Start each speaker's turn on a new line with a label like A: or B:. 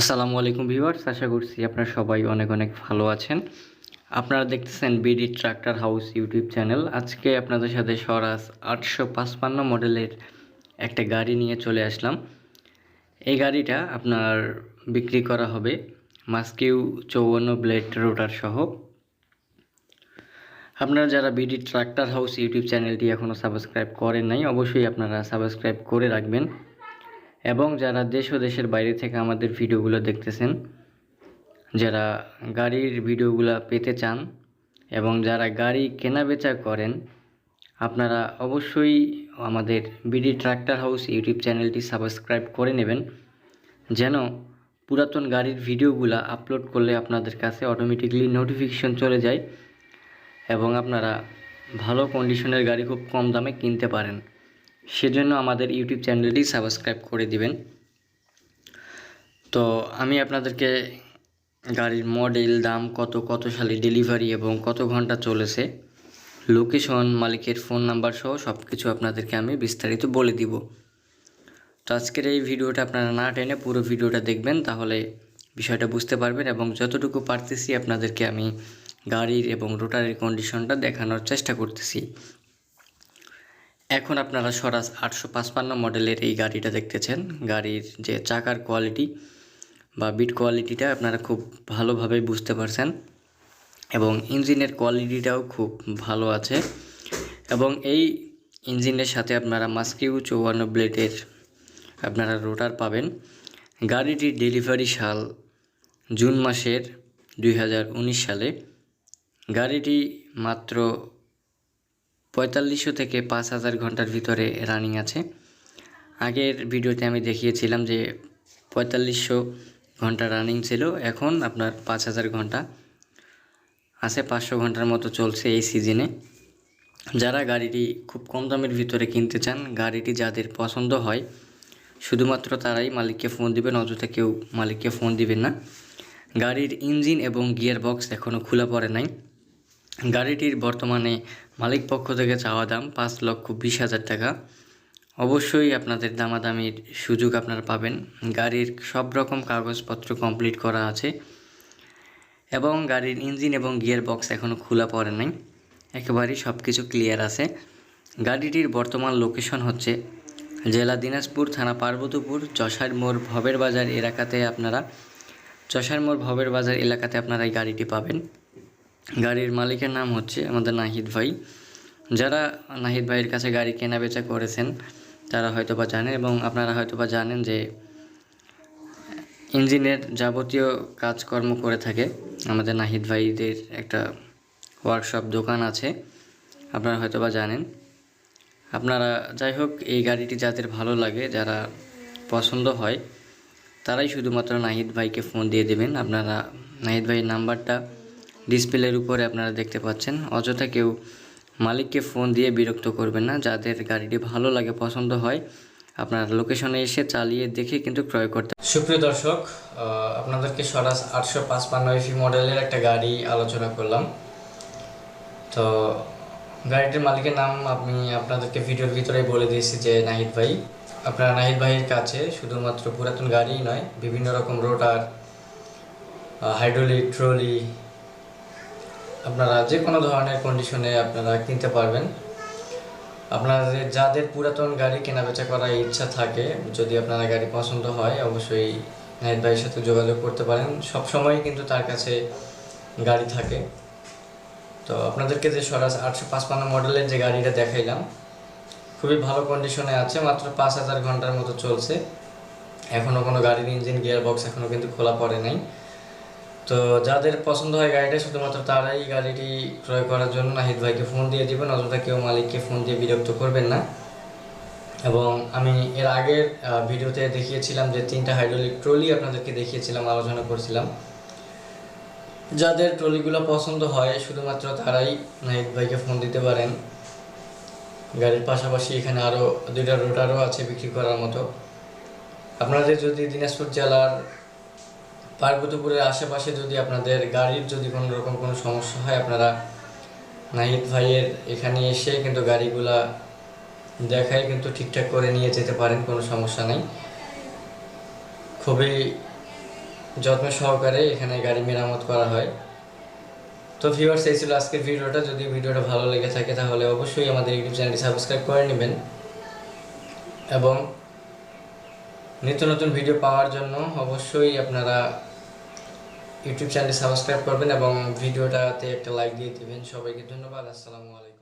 A: আসসালামু আলাইকুম ভিউয়ার্স, আশা করছি আপনারা সবাই অনেক অনেক ভালো আছেন। আপনারা দেখতেছেন BD tractor house YouTube channel আজকে আপনাদের সাথে স্বরাজ আটশো পাঁচপান্ন মডেলের একটা গাড়ি নিয়ে চলে আসলাম। এই গাড়িটা আপনার বিক্রি করা হবে মাস্কিউ চৌয়ান্ন ব্লেড রোটার সহ। আপনারা যারা বিডি ট্রাক্টর হাউস ইউটিউব চ্যানেলটি এখনও সাবস্ক্রাইব করেন নাই, অবশ্যই আপনারা সাবস্ক্রাইব করে রাখবেন। এবং যারা দেশ ও দেশের বাইরে থেকে আমাদের ভিডিওগুলো দেখতেছেন, যারা গাড়ির ভিডিওগুলো পেতে চান এবং যারা গাড়ি কেনা বেচা করেন, আপনারা অবশ্যই আমাদের বিডি ট্রাক্টর হাউস ইউটিউব চ্যানেলটি সাবস্ক্রাইব করে নেবেন, যেন পুরাতন গাড়ির ভিডিওগুলো আপলোড করলে আপনাদের কাছে অটোমেটিকলি নোটিফিকেশন চলে যায় এবং আপনারা ভালো কন্ডিশনের গাড়ি খুব কম দামে কিনতে পারেন। সেজন্য আমাদের ইউটিউব চ্যানেলটি সাবস্ক্রাইব করে দিবেন। তো আমি আপনাদেরকে গাড়ির মডেল, দাম কত কত সালে ডেলিভারি এবং কত ঘণ্টা চলেছে, লোকেশন, মালিকের ফোন নাম্বার সহ সব কিছু আপনাদেরকে আমি বিস্তারিত বলে দিব। তো আজকের এই ভিডিওটা আপনারা না টেনে পুরো ভিডিওটা দেখবেন, তাহলে বিষয়টা বুঝতে পারবেন এবং যতটুকু পারতেছি আপনাদেরকে আমি গাড়ির এবং রোটারের কন্ডিশনটা দেখানোর চেষ্টা করতেছি। এখন আপনারা স্বরাজ আটশো পাঁচপান্ন মডেলের এই গাড়িটা দেখতেছেন। গাড়ির যে চাকার কোয়ালিটি বা বিট কোয়ালিটিটা আপনারা খুব ভালোভাবে বুঝতে পারছেন এবং ইঞ্জিনের কোয়ালিটিটাও খুব ভালো আছে এবং এই ইঞ্জিনের সাথে আপনারা মাস্কিউ চৌয়ান্ন ব্লেডের আপনারা রোটার পাবেন। গাড়িটির ডেলিভারি সাল জুন মাসের দুই হাজার উনিশ সালে। গাড়িটি মাত্র পঁয়তাল্লিশশো থেকে পাঁচ হাজার ঘণ্টার ভিতরে রানিং আছে। আগের ভিডিওতে আমি দেখিয়েছিলাম যে পঁয়তাল্লিশশো ঘণ্টা রানিং ছিল, এখন আপনার পাঁচ হাজার ঘণ্টা আছে, পাঁচশো ঘণ্টার মতো চলছে এই সিজনে যারা গাড়িটি খুব কম দামের ভিতরে কিনতে চান, গাড়িটি যাদের পছন্দ হয়, শুধুমাত্র তারাই মালিককে ফোন দিবেন, অযথা কেউ মালিককে ফোন দিবেন না। গাড়ির ইঞ্জিন এবং গিয়ার বক্স এখনও খোলা পড়ে নাই। গাড়িটির বর্তমানে মালিক পক্ষ থেকে চাওয়া দাম পাঁচ লক্ষ বিশ হাজার টাকা। অবশ্যই আপনাদের দামাদামির সুযোগ আপনারা পাবেন। গাড়ির সব রকম কাগজপত্র কমপ্লিট করা আছে এবং গাড়ির ইঞ্জিন এবং গিয়ার বক্স এখনও খোলা পড়ে নাই। একেবারেই সব কিছু ক্লিয়ার আছে। গাড়িটির বর্তমান লোকেশন হচ্ছে জেলা দিনাজপুর থানা পার্বতীপুর চষার মোড় ভবের বাজার এলাকাতে আপনারা চষার মোড় ভবের বাজার এলাকাতে আপনারা এই গাড়িটি পাবেন। গাড়ির মালিকের নাম হচ্ছে আমাদের নাহিদ ভাই। যারা নাহিদ ভাইয়ের কাছে গাড়ি কেনা বেচা করেছেন, তারা হয়তো বা জানেন এবং আপনারা হয়তো বা জানেন যে ইঞ্জিনের যাবতীয় কাজকর্ম করে থাকে। আমাদের নাহিদ ভাইদের একটা ওয়ার্কশপ দোকান আছে, আপনারা হয়তো বা জানেন। আপনারা যাই হোক, এই গাড়িটি যাদের ভালো লাগে, যারা পছন্দ হয়, তারাই শুধুমাত্র নাহিদ ভাইকে ফোন দিয়ে দেবেন। আপনারা নাহিদ ভাইয়ের নাম্বারটা ডিসপ্লের উপরে আপনারা দেখতে পাচ্ছেন। অযথা কেউ মালিককে ফোন দিয়ে বিরক্ত করবেন না। যাদের গাড়িটি ভালো লাগে, পছন্দ হয়, আপনার লোকেশনে এসে চালিয়ে দেখে কিন্তু ক্রয় করতে সুপ্রিয় দর্শক আপনাদেরকে সরাস আটশো পাঁচপান্ন এফি মডেলের একটা গাড়ি আলোচনা করলাম। তো গাড়িটির মালিকের নাম আমি আপনাদেরকে ভিডিওর ভিতরেই বলে দিয়েছি যে নাহিদ ভাই। আপনারা নাহিদ ভাইয়ের কাছে শুধুমাত্র পুরাতন গাড়িই নয়, বিভিন্ন রকম রোটার হাইড্রোলিক ট্রলি আপনারা যে কোনো ধরনের কন্ডিশনে আপনারা কিনতে পারবেন। আপনাদের, যাদের পুরাতন গাড়ি কেনা বেচা করার ইচ্ছা থাকে, যদি আপনারা গাড়ি পছন্দ হয়, অবশ্যই নাহিদ ভাইয়ের সাথে যোগাযোগ করতে পারেন। সব সময় কিন্তু তার কাছে গাড়ি থাকে। তো আপনাদেরকে যে সরাস আটশো পাঁচপান্ন মডেলের যে গাড়িটা দেখাইলাম, খুবই ভালো কন্ডিশনে আছে, মাত্র পাঁচ হাজার ঘণ্টার মতো চলছে। এখনও কোনো গাড়ির ইঞ্জিন গিয়ার বক্স এখনও কিন্তু খোলা পড়ে নাই। তো যাদের পছন্দ হয় গাড়িটা, শুধুমাত্র তারাই গাড়িটি ক্রয় করার জন্য নাহিদ ভাইকে ফোন দিয়ে দিবেন, অযথা কেউ মালিককে ফোন দিয়ে বিরক্ত করবেন না। এবং আমি এর আগের ভিডিওতে দেখিয়েছিলাম যে তিনটা হাইড্রোলিক ট্রলি আপনাদেরকে দেখিয়েছিলাম, আলোচনা করছিলাম। যাদের ট্রলিগুলো পছন্দ হয়, শুধুমাত্র তারাই নাহিদ ভাইকে ফোন দিতে পারেন। গাড়ির পাশাপাশি এখানে আরও দুইটা রোটারও আছে বিক্রি করার মতো। আপনাদের যদি দিনাজপুর জেলার পার্বতীপুরের আশেপাশে যদি আপনাদের গাড়ির যদি কোনো রকম কোনো সমস্যা হয়, আপনারা নাহিদ ভাইয়ের এখানে এসে কিন্তু গাড়িগুলা দেখাই কিন্তু ঠিকঠাক করে নিয়ে যেতে পারেন, কোনো সমস্যা নেই। খুবই যত্ন সহকারে এখানে গাড়ি মেরামত করা হয়। তো ভিউয়ার্স এই ছিল আজকের ভিডিওটা। যদি ভিডিওটা ভালো লেগে থাকে, তাহলে অবশ্যই আমাদের ইউটিউব চ্যানেলটি সাবস্ক্রাইব করে নেবেন। এবং নিত্য নতুন ভিডিও পাওয়ার জন্য অবশ্যই আপনারা ইউটিউব চ্যানেল সাবস্ক্রাইব করবেন এবং ভিডিওটাতে একটা লাইক দিয়ে দিবেন। সবাইকে ধন্যবাদ। আসসালামু আলাইকুম।